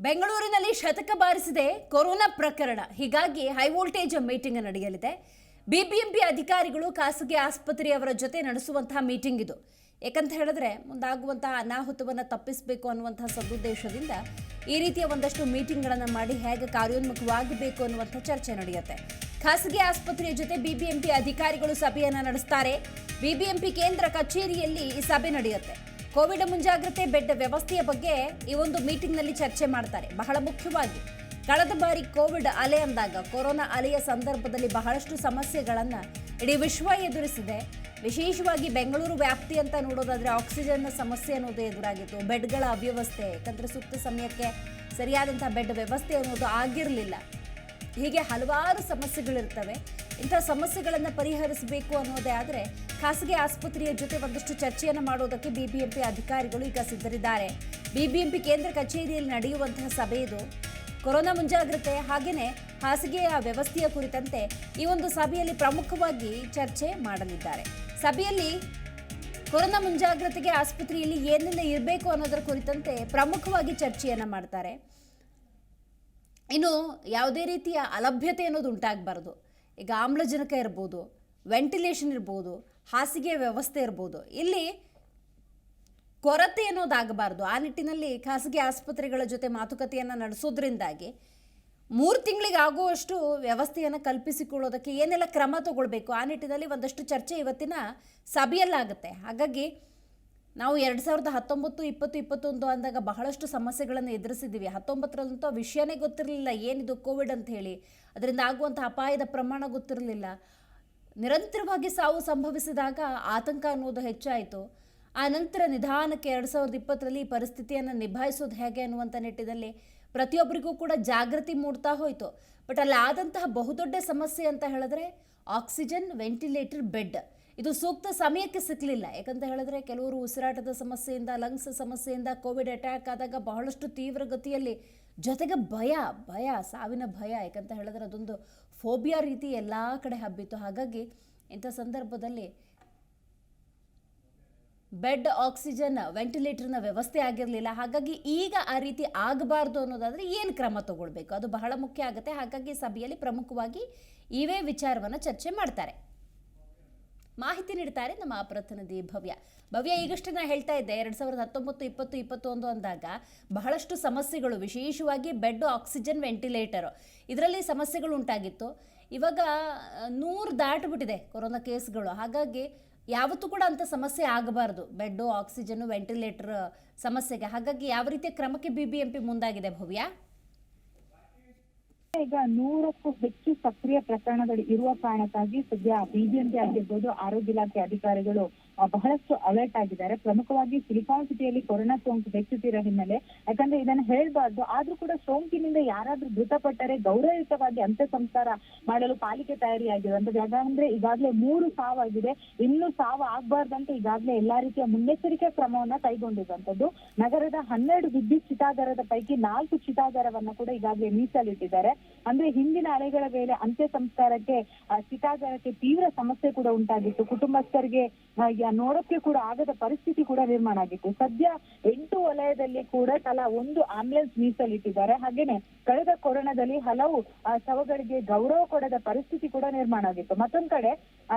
ಬೆಂಗಳೂರಿನಲ್ಲಿ ಶತಕ ಬಾರಿಸಿದೆ ಕೊರೋನಾ ಪ್ರಕರಣ. ಹೀಗಾಗಿ ಹೈ ವೋಲ್ಟೇಜ್ ಮೀಟಿಂಗ್ ನಡೆಯಲಿದೆ. ಬಿಬಿಎಂಪಿ ಅಧಿಕಾರಿಗಳು ಖಾಸಗಿ ಆಸ್ಪತ್ರೆಯವರ ಜೊತೆ ನಡೆಸುವಂತಹ ಮೀಟಿಂಗ್ ಇದು. ಯಾಕಂತ ಹೇಳಿದ್ರೆ, ಮುಂದಾಗುವಂತಹ ಅನಾಹುತವನ್ನು ತಪ್ಪಿಸಬೇಕು ಅನ್ನುವಂತಹ ಸದುದ್ದೇಶದಿಂದ ಈ ರೀತಿಯ ಒಂದಷ್ಟು ಮೀಟಿಂಗ್ಗಳನ್ನು ಮಾಡಿ ಹೇಗೆ ಕಾರ್ಯೋನ್ಮುಖವಾಗಬೇಕು ಅನ್ನುವಂಥ ಚರ್ಚೆ ನಡೆಯುತ್ತೆ. ಖಾಸಗಿ ಆಸ್ಪತ್ರೆಯ ಜೊತೆ ಬಿಬಿಎಂಪಿ ಅಧಿಕಾರಿಗಳು ಸಭೆಯನ್ನು ನಡೆಸ್ತಾರೆ. ಬಿಬಿಎಂಪಿ ಕೇಂದ್ರ ಕಚೇರಿಯಲ್ಲಿ ಈ ಸಭೆ ನಡೆಯುತ್ತೆ. ಕೋವಿಡ್ ಮುಂಜಾಗ್ರತೆ ಬೆಡ್ ವ್ಯವಸ್ಥೆಯ ಬಗ್ಗೆ ಈ ಒಂದು ಮೀಟಿಂಗ್ನಲ್ಲಿ ಚರ್ಚೆ ಮಾಡ್ತಾರೆ. ಬಹಳ ಮುಖ್ಯವಾಗಿ ಕಳೆದ ಬಾರಿ ಕೋವಿಡ್ ಅಲೆ ಅಂದಾಗ, ಕೊರೋನಾ ಅಲೆಯ ಸಂದರ್ಭದಲ್ಲಿ ಬಹಳಷ್ಟು ಸಮಸ್ಯೆಗಳನ್ನು ಇಡೀ ವಿಶ್ವ ಎದುರಿಸಿದೆ. ವಿಶೇಷವಾಗಿ ಬೆಂಗಳೂರು ವ್ಯಾಪ್ತಿ ಅಂತ ನೋಡೋದಾದ್ರೆ ಆಕ್ಸಿಜನ್ನ ಸಮಸ್ಯೆ ಅನ್ನೋದು ಎದುರಾಗಿತ್ತು. ಬೆಡ್ಗಳ ಅವ್ಯವಸ್ಥೆ, ಯಾಕಂದರೆ ಸೂಕ್ತ ಸಮಯಕ್ಕೆ ಸರಿಯಾದಂಥ ಬೆಡ್ ವ್ಯವಸ್ಥೆ ಅನ್ನೋದು ಆಗಿರಲಿಲ್ಲ. ಹೀಗೆ ಹಲವಾರು ಸಮಸ್ಯೆಗಳಿರ್ತವೆ. ಇಂಥ ಸಮಸ್ಯೆಗಳನ್ನು ಪರಿಹರಿಸಬೇಕು ಅನ್ನೋದೇ ಆದರೆ ಖಾಸಗಿ ಆಸ್ಪತ್ರೆಯ ಜೊತೆ ಒಂದಷ್ಟು ಚರ್ಚೆಯನ್ನು ಮಾಡೋದಕ್ಕೆ ಬಿಬಿಎಂಪಿ ಅಧಿಕಾರಿಗಳು ಈಗ ಸಿದ್ಧರಿದ್ದಾರೆ. ಬಿಬಿಎಂಪಿ ಕೇಂದ್ರ ಕಚೇರಿಯಲ್ಲಿ ನಡೆಯುವಂತಹ ಸಭೆ ಇದು. ಕೊರೋನಾ ಮುಂಜಾಗ್ರತೆ ಹಾಗೆಯೇ ಹಾಸಿಗೆಯ ವ್ಯವಸ್ಥೆಯ ಕುರಿತಂತೆ ಈ ಒಂದು ಸಭೆಯಲ್ಲಿ ಪ್ರಮುಖವಾಗಿ ಚರ್ಚೆ ಮಾಡಲಿದ್ದಾರೆ. ಸಭೆಯಲ್ಲಿ ಕೊರೋನಾ ಮುಂಜಾಗ್ರತೆಗೆ ಆಸ್ಪತ್ರೆಯಲ್ಲಿ ಏನೆಲ್ಲ ಇರಬೇಕು ಅನ್ನೋದರ ಕುರಿತಂತೆ ಪ್ರಮುಖವಾಗಿ ಚರ್ಚೆಯನ್ನು ಮಾಡ್ತಾರೆ. ಇನ್ನು ಯಾವುದೇ ರೀತಿಯ ಅಲಭ್ಯತೆ ಅನ್ನೋದು ಉಂಟಾಗಬಾರ್ದು. ಈಗ ಆಮ್ಲಜನಕ ಇರ್ಬೋದು, ವೆಂಟಿಲೇಷನ್ ಇರ್ಬೋದು, ಹಾಸಿಗೆ ವ್ಯವಸ್ಥೆ ಇರ್ಬೋದು. ಇಲ್ಲಿ ಕೊರತೆ ಅನ್ನೋದಾಗಬಾರ್ದು. ಆ ನಿಟ್ಟಿನಲ್ಲಿ ಖಾಸಗಿ ಆಸ್ಪತ್ರೆಗಳ ಜೊತೆ ಮಾತುಕತೆಯನ್ನು ನಡೆಸೋದ್ರಿಂದಾಗಿ ಮೂರು ತಿಂಗಳಿಗೆ ಆಗುವಷ್ಟು ವ್ಯವಸ್ಥೆಯನ್ನು ಕಲ್ಪಿಸಿಕೊಳ್ಳೋದಕ್ಕೆ ಏನೆಲ್ಲ ಕ್ರಮ ತಗೊಳ್ಬೇಕು? ಆ ನಿಟ್ಟಿನಲ್ಲಿ ಒಂದಷ್ಟು ಚರ್ಚೆ ಇವತ್ತಿನ ಸಭೆಯಲ್ಲಾಗುತ್ತೆ. ಹಾಗಾಗಿ ನಾವು ಎರಡು ಸಾವಿರದ ಹತ್ತೊಂಬತ್ತು, ಇಪ್ಪತ್ತು, ಇಪ್ಪತ್ತೊಂದು ಅಂದಾಗ ಬಹಳಷ್ಟು ಸಮಸ್ಯೆಗಳನ್ನು ಎದುರಿಸಿದ್ದೀವಿ. ಹತ್ತೊಂಬತ್ತರಲ್ಲಂತೂ ಆ ವಿಷಯನೇ ಗೊತ್ತಿರಲಿಲ್ಲ. ಏನಿದು ಕೋವಿಡ್ ಅಂತ ಹೇಳಿ. ಅದರಿಂದ ಆಗುವಂಥ ಅಪಾಯದ ಪ್ರಮಾಣ ಗೊತ್ತಿರಲಿಲ್ಲ. ನಿರಂತರವಾಗಿ ಸಾವು ಸಂಭವಿಸಿದಾಗ ಆತಂಕ ಅನ್ನೋದು ಹೆಚ್ಚಾಯಿತು. ಆ ನಂತರ ನಿಧಾನಕ್ಕೆ ಎರಡು ಸಾವಿರದ ಇಪ್ಪತ್ತರಲ್ಲಿ ಈ ಪರಿಸ್ಥಿತಿಯನ್ನು ನಿಭಾಯಿಸೋದು ಹೇಗೆ ಅನ್ನುವಂಥ ನಿಟ್ಟಿನಲ್ಲಿ ಪ್ರತಿಯೊಬ್ಬರಿಗೂ ಕೂಡ ಜಾಗೃತಿ ಮೂಡ್ತಾ ಹೋಯಿತು. ಬಟ್ ಅಲ್ಲಿ ಆದಂತಹ ಬಹುದೊಡ್ಡ ಸಮಸ್ಯೆ ಅಂತ ಹೇಳಿದ್ರೆ ಆಕ್ಸಿಜನ್ ವೆಂಟಿಲೇಟರ್ ಬೆಡ್. ಇದು ಸೂಕ್ತ ಸಮಯಕ್ಕೆ ಸಿಕ್ಕಲಿಲ್ಲ ಯಾಕಂತ ಹೇಳಿದ್ರೆ ಕೆಲವರು ಉಸಿರಾಟದ ಸಮಸ್ಯೆಯಿಂದ ಲಂಗ್ಸ್ ಸಮಸ್ಯೆಯಿಂದ ಕೋವಿಡ್ ಅಟ್ಯಾಕ್ ಆದಾಗ ಬಹಳಷ್ಟು ತೀವ್ರ ಗತಿಯಲ್ಲಿ ಜೊತೆಗೆ ಭಯ ಭಯ, ಸಾವಿನ ಭಯ. ಯಾಕಂತ ಹೇಳಿದ್ರೆ ಅದೊಂದು ಫೋಬಿಯಾ ರೀತಿ ಎಲ್ಲ ಕಡೆ ಹಬ್ಬಿತ್ತು. ಹಾಗಾಗಿ ಇಂಥ ಸಂದರ್ಭದಲ್ಲಿ ಬೆಡ್ ಆಕ್ಸಿಜನ್ ವೆಂಟಿಲೇಟರ್ನ ವ್ಯವಸ್ಥೆ ಆಗಿರಲಿಲ್ಲ. ಹಾಗಾಗಿ ಈಗ ಆ ರೀತಿ ಆಗಬಾರ್ದು ಅನ್ನೋದಾದರೆ ಏನು ಕ್ರಮ ತಗೊಳ್ಬೇಕು? ಅದು ಬಹಳ ಮುಖ್ಯ ಆಗುತ್ತೆ. ಹಾಗಾಗಿ ಸಭೆಯಲ್ಲಿ ಪ್ರಮುಖವಾಗಿ ಇವೇ ವಿಚಾರವನ್ನು ಚರ್ಚೆ ಮಾಡ್ತಾರೆ. ಮಾಹಿತಿ ನೀಡ್ತಾರೆ ನಮ್ಮ ಪ್ರತಿನಿಧಿ ಭವ್ಯ. ಭವ್ಯ, ಈಗಷ್ಟೇ ನಾನು ಹೇಳ್ತಾ ಇದ್ದೆ, ಎರಡು ಸಾವಿರದ ಹತ್ತೊಂಬತ್ತು, ಇಪ್ಪತ್ತು, ಇಪ್ಪತ್ತೊಂದು ಅಂದಾಗ ಬಹಳಷ್ಟು ಸಮಸ್ಯೆಗಳು, ವಿಶೇಷವಾಗಿ ಬೆಡ್, ಆಕ್ಸಿಜನ್, ವೆಂಟಿಲೇಟರ್, ಇದರಲ್ಲಿ ಸಮಸ್ಯೆಗಳು ಉಂಟಾಗಿತ್ತು. ಇವಾಗ ನೂರು ದಾಟ್ಬಿಟ್ಟಿದೆ ಕೊರೋನಾ ಕೇಸ್ಗಳು. ಹಾಗಾಗಿ ಯಾವತ್ತೂ ಕೂಡ ಅಂಥ ಸಮಸ್ಯೆ ಆಗಬಾರ್ದು. ಬೆಡ್ಡು, ಆಕ್ಸಿಜನ್, ವೆಂಟಿಲೇಟರ್ ಸಮಸ್ಯೆಗೆ. ಹಾಗಾಗಿ ಯಾವ ರೀತಿಯ ಕ್ರಮಕ್ಕೆ ಬಿ ಬಿ ಎಂ ಮುಂದಾಗಿದೆ ಭವ್ಯ? ಈಗ ನೂರಕ್ಕೂ ಹೆಚ್ಚು ಸಕ್ರಿಯ ಪ್ರಕರಣಗಳು ಇರುವ ಕಾರಣಕ್ಕಾಗಿ ಸದ್ಯ ಬಿಬಿಎಂಪಿ ಆಗಿರ್ಬೋದು ಆರೋಗ್ಯ ಇಲಾಖೆ ಅಧಿಕಾರಿಗಳು ಬಹಳಷ್ಟು ಅಲರ್ಟ್ ಆಗಿದ್ದಾರೆ. ಪ್ರಮುಖವಾಗಿ ಸಿಲಿಕಾನ್ ಸಿಟಿಯಲ್ಲಿ ಕೊರೋನಾ ಸೋಂಕು ಹೆಚ್ಚುತ್ತಿರೋ ಹಿನ್ನೆಲೆ. ಯಾಕಂದ್ರೆ ಇದನ್ನ ಹೇಳ್ಬಾರ್ದು. ಆದ್ರೂ ಕೂಡ ಸೋಂಕಿನಿಂದ ಯಾರಾದ್ರೂ ಮೃತಪಟ್ಟರೆ ಗೌರವಯುತವಾಗಿ ಅಂತ್ಯ ಸಂಸ್ಕಾರ ಮಾಡಲು ಪಾಲಿಕೆ ತಯಾರಿಯಾಗಿರುವಂತದ್ದು ಯಾಕಂದ್ರೆ ಈಗಾಗಲೇ ಮೂರು ಸಾವಾಗಿದೆ. ಇನ್ನು ಸಾವು ಆಗ್ಬಾರ್ದಂತ ಈಗಾಗಲೇ ಎಲ್ಲಾ ರೀತಿಯ ಮುನ್ನೆಚ್ಚರಿಕೆ ಕ್ರಮವನ್ನ ಕೈಗೊಂಡಿರುವಂತದ್ದು ನಗರದ ಹನ್ನೆರಡು ವಿದ್ಯುತ್ ಚಿತಾಗಾರದ ಪೈಕಿ ನಾಲ್ಕು ಚಿತಾಗಾರವನ್ನ ಕೂಡ ಈಗಾಗಲೇ ಮೀಸಲಿಟ್ಟಿದ್ದಾರೆ. ಅಂದ್ರೆ ಹಿಂದಿನ ಅಲೆಗಳ ವೇಳೆ ಅಂತ್ಯ ಸಂಸ್ಕಾರಕ್ಕೆ ಚಿತಾಗಾರಕ್ಕೆ ತೀವ್ರ ಸಮಸ್ಯೆ ಕೂಡ ಉಂಟಾಗಿತ್ತು. ಕುಟುಂಬಸ್ಥರಿಗೆ ಆ, ಯಾ- ನೋಡೋಕೆ ಕೂಡ ಆಗದ ಪರಿಸ್ಥಿತಿ ಕೂಡ ನಿರ್ಮಾಣ ಆಗಿತ್ತು. ಸದ್ಯ ಎಂಟು ವಲಯದಲ್ಲಿ ಕೂಡ ತಲಾ ಒಂದು ಆಂಬ್ಯುಲೆನ್ಸ್ ಮೀಸಲಿಟ್ಟಿದ್ದಾರೆ ಹಾಗೇನೆ ಕಳೆದ ಕೊರೋನಾದಲ್ಲಿ ಹಲವು ಶವಗಳಿಗೆ ಗೌರವ ಕೊಡದ ಪರಿಸ್ಥಿತಿ ಕೂಡ ನಿರ್ಮಾಣ ಆಗಿತ್ತು. ಮತ್ತೊಂದ್ ಕಡೆ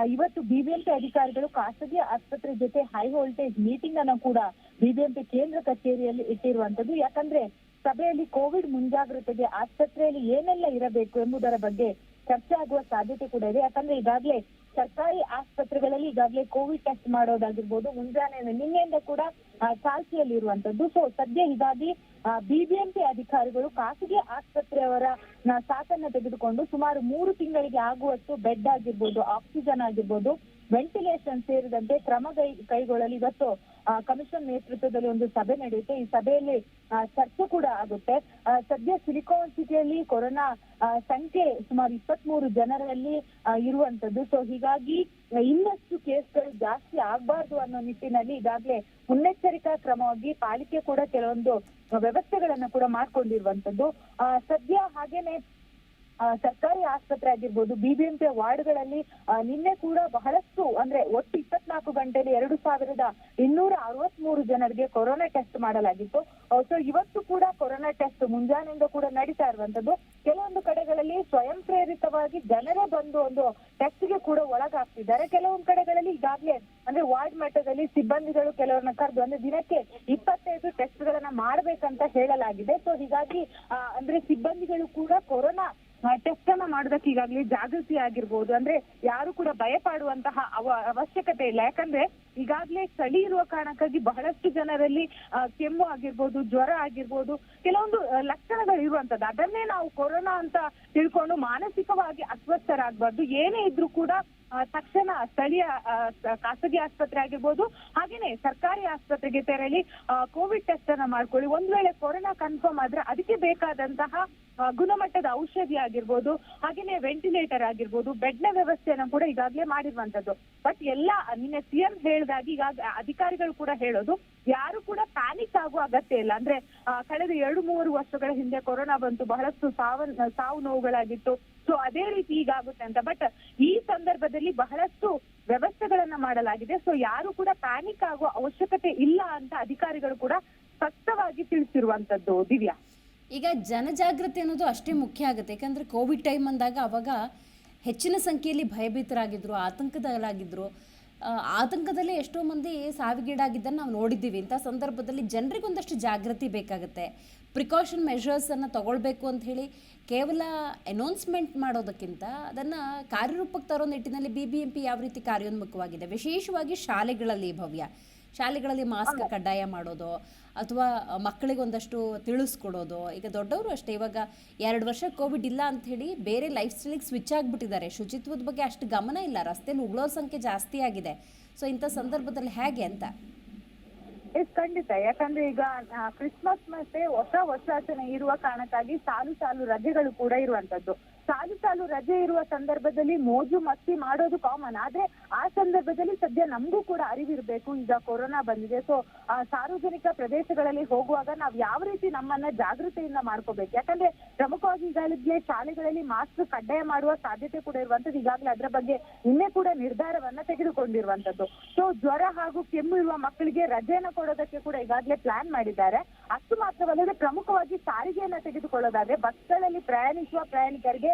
ಇವತ್ತು ಬಿಬಿಎಂಪಿ ಅಧಿಕಾರಿಗಳು ಖಾಸಗಿ ಆಸ್ಪತ್ರೆ ಜೊತೆ ಹೈ ವೋಲ್ಟೇಜ್ ಮೀಟಿಂಗ್ ಅನ್ನು ಕೂಡ ಬಿಬಿಎಂಪಿ ಕೇಂದ್ರ ಕಚೇರಿಯಲ್ಲಿ ಇಟ್ಟಿರುವಂತದ್ದು ಯಾಕಂದ್ರೆ ಸಭೆಯಲ್ಲಿ ಕೋವಿಡ್ ಮುಂಜಾಗ್ರತೆಗೆ ಆಸ್ಪತ್ರೆಯಲ್ಲಿ ಏನೆಲ್ಲ ಇರಬೇಕು ಎಂಬುದರ ಬಗ್ಗೆ ಚರ್ಚೆ ಆಗುವ ಸಾಧ್ಯತೆ ಕೂಡ ಇದೆ. ಯಾಕಂದ್ರೆ ಈಗಾಗಲೇ ಸರ್ಕಾರಿ ಆಸ್ಪತ್ರೆಗಳಲ್ಲಿ ಈಗಾಗಲೇ ಕೋವಿಡ್ ಟೆಸ್ಟ್ ಮಾಡೋದಾಗಿರ್ಬೋದು, ಮುಂಜಾನೆ ನಿನ್ನೆಯಿಂದ ಕೂಡ ಚಾಲ್ತಿಯಲ್ಲಿ ಇರುವಂತದ್ದು ಸೊ ಸದ್ಯ ಹೀಗಾಗಿ ಬಿಬಿಎಂಪಿ ಅಧಿಕಾರಿಗಳು ಖಾಸಗಿ ಆಸ್ಪತ್ರೆಯವರ ಸಾಕನ್ನ ತೆಗೆದುಕೊಂಡು ಸುಮಾರು ಮೂರು ತಿಂಗಳಿಗೆ ಆಗುವಷ್ಟು ಬೆಡ್ ಆಗಿರ್ಬೋದು, ಆಕ್ಸಿಜನ್ ಆಗಿರ್ಬೋದು, ವೆಂಟಿಲೇಷನ್ ಸೇರಿದಂತೆ ಕ್ರಮ ಕೈಗೊಳ್ಳಲು. ಇವತ್ತು ಕಮಿಷನ್ ನೇತೃತ್ವದಲ್ಲಿ ಒಂದು ಸಭೆ ನಡೆಯುತ್ತೆ. ಈ ಸಭೆಯಲ್ಲಿ ಚರ್ಚೆ ಕೂಡ ಆಗುತ್ತೆ. ಸದ್ಯ ಸಿಲಿಕಾನ್ ಸಿಟಿಯಲ್ಲಿ ಕೊರೋನಾ ಸಂಖ್ಯೆ ಸುಮಾರು ಇಪ್ಪತ್ಮೂರು ಜನರಲ್ಲಿ ಆ, ಇರುವಂತದ್ದು. ಸೊ ಹೀಗಾಗಿ ಇನ್ನಷ್ಟು ಕೇಸ್ಗಳು ಜಾಸ್ತಿ ಆಗ್ಬಾರ್ದು ಅನ್ನೋ ನಿಟ್ಟಿನಲ್ಲಿ ಈಗಾಗಲೇ ಮುನ್ನೆಚ್ಚರಿಕಾ ಕ್ರಮವಾಗಿ ಪಾಲಿಕೆ ಕೂಡ ಕೆಲವೊಂದು ವ್ಯವಸ್ಥೆಗಳನ್ನ ಕೂಡ ಮಾಡ್ಕೊಂಡಿರುವಂತದ್ದು. ಸದ್ಯ ಹಾಗೇನೆ ಸರ್ಕಾರಿ ಆಸ್ಪತ್ರೆ ಆಗಿರ್ಬೋದು, ಬಿಬಿಎಂಪಿ ವಾರ್ಡ್ಗಳಲ್ಲಿ ನಿನ್ನೆ ಕೂಡ ಬಹಳಷ್ಟು, ಅಂದ್ರೆ ಒಟ್ಟು ಇಪ್ಪತ್ನಾಲ್ಕು ಗಂಟೆಯಲ್ಲಿ ಎರಡು ಸಾವಿರದ ಇನ್ನೂರ ಅರವತ್ಮೂರು ಜನರಿಗೆ ಕೊರೋನಾ ಟೆಸ್ಟ್ ಮಾಡಲಾಗಿತ್ತು. ಸೊ ಇವತ್ತು ಕೂಡ ಕೊರೋನಾ ಟೆಸ್ಟ್ ಮುಂಜಾನೆಯಿಂದ ಕೂಡ ನಡೀತಾ ಇರುವಂತದ್ದು ಕೆಲವೊಂದು ಕಡೆಗಳಲ್ಲಿ ಸ್ವಯಂ ಪ್ರೇರಿತವಾಗಿ ಜನರೇ ಬಂದು ಒಂದು ಟೆಸ್ಟ್ಗೆ ಕೂಡ ಒಳಗಾಗ್ತಿದ್ದಾರೆ. ಕೆಲವೊಂದು ಕಡೆಗಳಲ್ಲಿ ಈಗಾಗಲೇ, ಅಂದ್ರೆ ವಾರ್ಡ್ ಮಟ್ಟದಲ್ಲಿ ಸಿಬ್ಬಂದಿಗಳು ಕೆಲವರನ್ನ ಕರೆದು, ಅಂದ್ರೆ ದಿನಕ್ಕೆ ಇಪ್ಪತ್ತೈದು ಟೆಸ್ಟ್ ಗಳನ್ನ ಮಾಡ್ಬೇಕಂತ ಹೇಳಲಾಗಿದೆ. ಸೊ ಹೀಗಾಗಿ ಅಂದ್ರೆ ಸಿಬ್ಬಂದಿಗಳು ಕೂಡ ಕೊರೋನಾ ಟೆಸ್ಟ್ ಅನ್ನ ಮಾಡೋದಕ್ಕೆ ಈಗಾಗಲೇ ಜಾಗೃತಿ ಆಗಿರ್ಬೋದು, ಅಂದ್ರೆ ಯಾರು ಕೂಡ ಭಯ ಪಾಡುವಂತಹ ಅವ, ಅವಶ್ಯಕತೆ ಇಲ್ಲ. ಯಾಕಂದ್ರೆ ಈಗಾಗಲೇ ಚಳಿ ಇರುವ ಕಾರಣಕ್ಕಾಗಿ ಬಹಳಷ್ಟು ಜನರಲ್ಲಿ ಕೆಮ್ಮು ಆಗಿರ್ಬೋದು, ಜ್ವರ ಆಗಿರ್ಬೋದು, ಕೆಲವೊಂದು ಲಕ್ಷಣಗಳು ಇರುವಂತದ್ದು. ಅದನ್ನೇ ನಾವು ಕೊರೋನಾ ಅಂತ ತಿಳ್ಕೊಂಡು ಮಾನಸಿಕವಾಗಿ ಅಸ್ವಸ್ಥರಾಗಬಾರ್ದು. ಏನೇ ಇದ್ರೂ ಕೂಡ ತಕ್ಷಣ ಸ್ಥಳೀಯ ಖಾಸಗಿ ಆಸ್ಪತ್ರೆ ಆಗಿರ್ಬೋದು, ಹಾಗೇನೆ ಸರ್ಕಾರಿ ಆಸ್ಪತ್ರೆಗೆ ತೆರಳಿ ಕೋವಿಡ್ ಟೆಸ್ಟ್ ಅನ್ನ ಮಾಡ್ಕೊಳ್ಳಿ. ಒಂದ್ ವೇಳೆ ಕೊರೋನಾ ಕನ್ಫರ್ಮ್ ಆದ್ರೆ ಅದಕ್ಕೆ ಬೇಕಾದಂತಹ ಗುಣಮಟ್ಟದ ಔಷಧಿ ಆಗಿರ್ಬೋದು, ಹಾಗೇನೆ ವೆಂಟಿಲೇಟರ್ ಆಗಿರ್ಬೋದು ಬೆಡ್ನ ವ್ಯವಸ್ಥೆಯನ್ನ ಕೂಡ ಈಗಾಗಲೇ ಮಾಡಿರುವಂತದ್ದು ಬಟ್ ಎಲ್ಲ ನಿನ್ನೆ ಸಿಎಂ ಹೇಳಿದಾಗ ಈಗ ಅಧಿಕಾರಿಗಳು ಕೂಡ ಹೇಳೋದು, ಯಾರು ಕೂಡ ಪ್ಯಾನಿಕ್ ಆಗುವ ಅಗತ್ಯ ಇಲ್ಲ. ಅಂದ್ರೆ ಕಳೆದ ಎರಡು, ಮೂರು ವರ್ಷಗಳ ಹಿಂದೆ ಕೊರೋನಾ ಬಂತು, ಬಹಳಷ್ಟು ಸಾವ ಸಾವು ನೋವುಗಳಾಗಿತ್ತು. ಸೊ ಅದೇ ರೀತಿ ಈಗಾಗುತ್ತೆ ಅಂತ. ಬಟ್ ಈ ಸಂದರ್ಭದಲ್ಲಿ ಬಹಳಷ್ಟು ವ್ಯವಸ್ಥೆಗಳನ್ನ ಮಾಡಲಾಗಿದೆ. ಸೊ ಯಾರು ಕೂಡ ಪ್ಯಾನಿಕ್ ಆಗುವ ಅವಶ್ಯಕತೆ ಇಲ್ಲ ಅಂತ ಅಧಿಕಾರಿಗಳು ಕೂಡ ಸ್ಪಷ್ಟವಾಗಿ ತಿಳಿಸಿರುವಂತದ್ದು ದಿವ್ಯಾ. ಈಗ ಜನಜಾಗೃತಿ ಅನ್ನೋದು ಅಷ್ಟೇ ಮುಖ್ಯ ಆಗುತ್ತೆ. ಯಾಕಂದರೆ ಕೋವಿಡ್ ಟೈಮ್ ಅಂದಾಗ ಅವಾಗ ಹೆಚ್ಚಿನ ಸಂಖ್ಯೆಯಲ್ಲಿ ಭಯಭೀತರಾಗಿದ್ದರು ಆತಂಕದಲ್ಲಾಗಿದ್ದರು ಆತಂಕದಲ್ಲಿ ಎಷ್ಟೋ ಮಂದಿ ಸಾವಿಗೀಡಾಗಿದ್ದನ್ನು ನಾವು ನೋಡಿದ್ದೀವಿ. ಇಂಥ ಸಂದರ್ಭದಲ್ಲಿ ಜನರಿಗೆ ಒಂದಷ್ಟು ಜಾಗೃತಿ ಬೇಕಾಗುತ್ತೆ. ಪ್ರಿಕಾಷನ್ ಮೆಷರ್ಸನ್ನು ತಗೊಳ್ಬೇಕು ಅಂತ ಹೇಳಿ ಕೇವಲ ಅನೌನ್ಸ್ಮೆಂಟ್ ಮಾಡೋದಕ್ಕಿಂತ ಅದನ್ನು ಕಾರ್ಯರೂಪಕ್ಕೆ ತರೋ ನಿಟ್ಟಿನಲ್ಲಿ ಬಿ ಬಿ ಎಂ ಪಿ ಯಾವ ರೀತಿ ಕಾರ್ಯೋನ್ಮುಖವಾಗಿದೆ. ವಿಶೇಷವಾಗಿ ಶಾಲೆಗಳಲ್ಲಿ ಭವ್ಯ. ಶಾಲೆಗಳಲ್ಲಿ ಮಾಸ್ಕ್ ಕಡ್ಡಾಯ ಮಾಡೋದು ಅಥವಾ ಮಕ್ಕಳಿಗೆ ಒಂದಷ್ಟು ತಿಳಿಸ್ಕೊಡೋದು. ಈಗ ದೊಡ್ಡವರು ಅಷ್ಟೇ ಇವಾಗ ಎರಡು ವರ್ಷ ಕೋವಿಡ್ ಇಲ್ಲ ಅಂತ ಹೇಳಿ ಬೇರೆ ಲೈಫ್ ಸ್ಟೈಲಿಗೆ ಸ್ವಿಚ್ ಆಗಿಬಿಟ್ಟಿದ್ದಾರೆ. ಶುಚಿತ್ವದ ಬಗ್ಗೆ ಅಷ್ಟು ಗಮನ ಇಲ್ಲ ರಸ್ತೆಯಲ್ಲಿ ಉಗುಳೋ ಸಂಖ್ಯೆ ಜಾಸ್ತಿ ಆಗಿದೆ. ಸೊ ಇಂಥ ಸಂದರ್ಭದಲ್ಲಿ ಹೇಗೆ ಅಂತ? ಖಂಡಿತ. ಯಾಕಂದ್ರೆ ಈಗ ಕ್ರಿಸ್ಮಸ್ ಮತ್ತೆ ಹೊಸ ವರ್ಷಾಚರಣೆ ಇರುವ ಕಾರಣಕ್ಕಾಗಿ ಸಾಲು ಸಾಲು ರಜೆಗಳು ಕೂಡ ಇರುವಂತದ್ದು ಸಾಲು ಸಾಲು ರಜೆ ಇರುವ ಸಂದರ್ಭದಲ್ಲಿ ಮೋಜು ಮಸ್ತಿ ಮಾಡೋದು ಕಾಮನ್ ಆದ್ರೆ ಆ ಸಂದರ್ಭದಲ್ಲಿ ಸದ್ಯ ನಮಗೂ ಕೂಡ ಅರಿವಿರ್ಬೇಕು. ಈಗ ಕೊರೋನಾ ಬಂದಿದೆ. ಸೊ ಸಾರ್ವಜನಿಕ ಪ್ರದೇಶಗಳಲ್ಲಿ ಹೋಗುವಾಗ ನಾವ್ ಯಾವ ರೀತಿ ನಮ್ಮನ್ನ ಜಾಗೃತೆಯಿಂದ ಮಾಡ್ಕೋಬೇಕು? ಯಾಕಂದ್ರೆ ಪ್ರಮುಖವಾಗಿ ಈಗಾಗಲೇ ಶಾಲೆಗಳಲ್ಲಿ ಮಾಸ್ಕ್ ಕಡ್ಡಾಯ ಮಾಡುವ ಸಾಧ್ಯತೆ ಕೂಡ ಇರುವಂತದ್ದು ಈಗಾಗಲೇ ಅದರ ಬಗ್ಗೆ ನಿನ್ನೆ ಕೂಡ ನಿರ್ಧಾರವನ್ನ ತೆಗೆದುಕೊಂಡಿರುವಂತದ್ದು ಸೊ ಜ್ವರ ಹಾಗೂ ಕೆಮ್ಮು ಇರುವ ಮಕ್ಕಳಿಗೆ ರಜೆಯನ್ನು ಕೊಡೋದಕ್ಕೆ ಕೂಡ ಈಗಾಗಲೇ ಪ್ಲಾನ್ ಮಾಡಿದ್ದಾರೆ. ಅಷ್ಟು ಮಾತ್ರವಲ್ಲದೆ ಪ್ರಮುಖವಾಗಿ ಸಾರಿಗೆಯನ್ನ ತೆಗೆದುಕೊಳ್ಳೋದಾದ್ರೆ ಬಸ್ಗಳಲ್ಲಿ ಪ್ರಯಾಣಿಸುವ ಪ್ರಯಾಣಿಕರಿಗೆ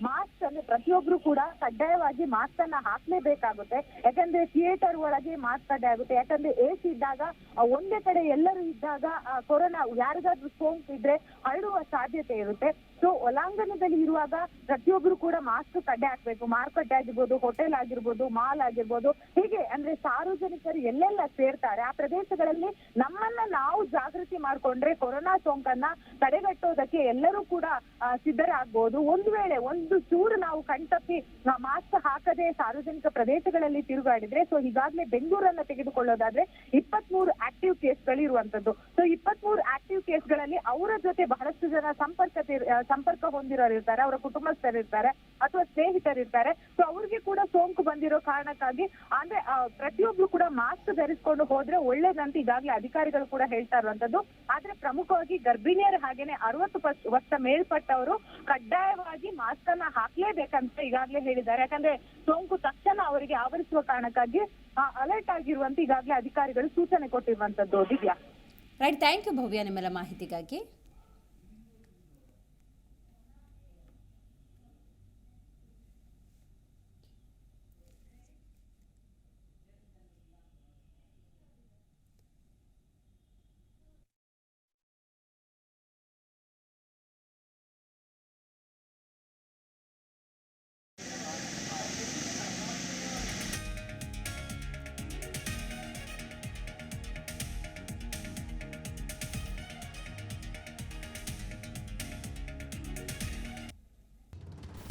ಮಾಸ್ಕ್ ಅಂದ್ರೆ ಪ್ರತಿಯೊಬ್ರು ಕೂಡ ಕಡ್ಡಾಯವಾಗಿ ಮಾಸ್ಕ್ ಅನ್ನ ಹಾಕ್ಲೇಬೇಕಾಗುತ್ತೆ. ಯಾಕಂದ್ರೆ ಥಿಯೇಟರ್ ಒಳಗೆ ಮಾಸ್ಕ್ ಕಡ್ಡಾಯ ಆಗುತ್ತೆ. ಯಾಕಂದ್ರೆ ಎಸಿ ಇದ್ದಾಗ ಆ, ಒಂದೇ ಕಡೆ ಎಲ್ಲರೂ ಇದ್ದಾಗ ಕೊರೋನಾ ಯಾರಿಗಾದ್ರೂ ಸೋಂಕು ಇದ್ರೆ ಹರಡುವ ಸಾಧ್ಯತೆ ಇರುತ್ತೆ. ಸೊ ಒಲಾಂಗಣದಲ್ಲಿ ಇರುವಾಗ ಪ್ರತಿಯೊಬ್ರು ಕೂಡ ಮಾಸ್ಕ್ ಕಡ್ಡಾಯ ಹಾಕ್ಬೇಕು. ಮಾರುಕಟ್ಟೆ ಆಗಿರ್ಬೋದು ಹೋಟೆಲ್ ಆಗಿರ್ಬೋದು ಮಾಲ್ ಆಗಿರ್ಬೋದು. ಹೀಗೆ ಅಂದ್ರೆ ಸಾರ್ವಜನಿಕರು ಎಲ್ಲೆಲ್ಲ ಸೇರ್ತಾರೆ. ಆ ಪ್ರದೇಶಗಳಲ್ಲಿ ನಮ್ಮನ್ನ ನಾವು ಜಾಗೃತಿ ಮಾಡ್ಕೊಂಡ್ರೆ ಕೊರೋನಾ ಸೋಂಕನ್ನ ತಡೆಗಟ್ಟೋದಕ್ಕೆ ಎಲ್ಲರೂ ಕೂಡ ಸಿದ್ಧರಾಗ್ಬೋದು. ಒಂದು ವೇಳೆ ಒಂದು ಚೂರು ನಾವು ಕಣ್ತಪ್ಪಿ ಮಾಸ್ಕ್ ಹಾಕದೆ ಸಾರ್ವಜನಿಕ ಪ್ರದೇಶಗಳಲ್ಲಿ ತಿರುಗಾಡಿದ್ರೆ ಸೊ ಈಗಾಗಲೇ ಬೆಂಗಳೂರನ್ನ ತೆಗೆದುಕೊಳ್ಳೋದಾದ್ರೆ ಇಪ್ಪತ್ಮೂರು ಆಕ್ಟಿವ್ ಕೇಸ್ಗಳು ಇರುವಂತದ್ದು. ಸೊ ಇಪ್ಪತ್ಮೂರು ಆಕ್ಟಿವ್ ಕೇಸ್ಗಳಲ್ಲಿ ಅವರ ಜೊತೆ ಬಹಳಷ್ಟು ಜನ ಸಂಪರ್ಕ ಸಂಪರ್ಕ ಹೊಂದಿರೋರು ಇರ್ತಾರೆ ಅವರ ಕುಟುಂಬಸ್ಥರು ಇರ್ತಾರೆ ಅಥವಾ ಸ್ನೇಹಿತರು ಇರ್ತಾರೆ ಸೊ ಅವ್ರಿಗೆ ಕೂಡ ಸೋಂಕು ಬಂದಿರೋ ಕಾರಣಕ್ಕಾಗಿ, ಅಂದ್ರೆ ಪ್ರತಿಯೊಬ್ರು ಕೂಡ ಮಾಸ್ಕ್ ಧರಿಸ್ಕೊಂಡು ಹೋದ್ರೆ ಒಳ್ಳೇದಂತ ಈಗಾಗಲೇ ಅಧಿಕಾರಿಗಳು ಕೂಡ ಹೇಳ್ತಾ ಇರುವಂತದ್ದು. ಆದ್ರೆ, ಪ್ರಮುಖವಾಗಿ ಗರ್ಭಿಣಿಯರು ಹಾಗೇನೆ ಅರವತ್ತು ವರ್ಷ ಮೇಲ್ಪಟ್ಟವರು ಕಡ್ಡಾಯವಾಗಿ ಮಾಸ್ಕ್ ಅನ್ನ ಹಾಕ್ಲೇಬೇಕಂತ ಈಗಾಗಲೇ ಹೇಳಿದ್ದಾರೆ. ಯಾಕಂದ್ರೆ, ಸೋಂಕು ತಕ್ಷಣ ಅವರಿಗೆ ಆವರಿಸುವ ಕಾರಣಕ್ಕಾಗಿ ಅಲರ್ಟ್ ಆಗಿರುವಂತ ಈಗಾಗಲೇ ಅಧಿಕಾರಿಗಳು ಸೂಚನೆ ಕೊಟ್ಟಿರುವಂತದ್ದು, Divya. Right thank you Bhavya ನಿಮ್ಮೆಲ್ಲ ಮಾಹಿತಿಗಾಗಿ.